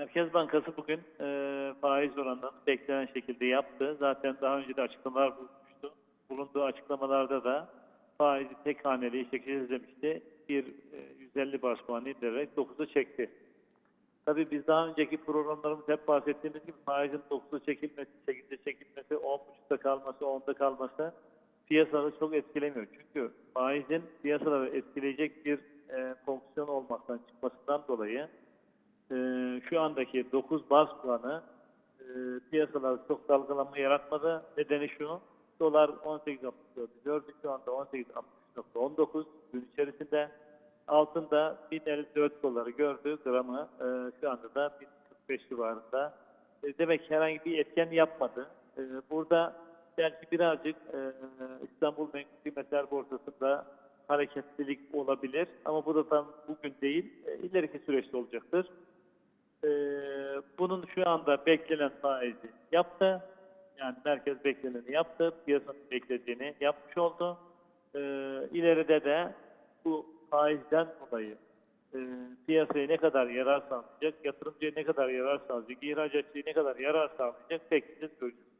Merkez Bankası bugün e, faiz oranını beklenen şekilde yaptı. Zaten daha önce de açıklamalar bulmuştu. Bulunduğu açıklamalarda da faizi tek haneli şekilde izlemişti. Bir e, 150 bas puan indirerek 9'u çekti. Tabii biz daha önceki programlarımızda hep bahsettiğimiz gibi faizin 9'u çekilmesi, 8'de çekilmesi, 10.5'da kalması, 10'da kalması piyasaları çok etkilemiyor. Çünkü faizin piyasaları etkileyecek bir e, fonksiyon olmaktan çıkmasından dolayı e, şu andaki 9 baz puanı e, piyasalarda çok dalgalanma yaratmadı. Nedeni şu, dolar 18.64 gördük şu anda 18.60.19 gün içerisinde altında 1054 doları gördü gramı e, şu anda da 1045 civarında. E, demek ki herhangi bir etken yapmadı. E, burada belki birazcık e, İstanbul Menkul Kıymetler Borsası'nda hareketlilik olabilir ama bu da tam bugün değil, e, ileriki süreçte olacaktır. Ee, bunun şu anda beklenen faizi yaptı. Yani merkez bekleneni yaptı. Piyasanın beklediğini yapmış oldu. Ee, ileride de bu faizden dolayı e, piyasaya ne kadar yarar sağlayacak, yatırımcıya ne kadar yarar sağlayacak, ihracatçıya ne kadar yarar sağlayacak bekleyeceğiz göreceğiz.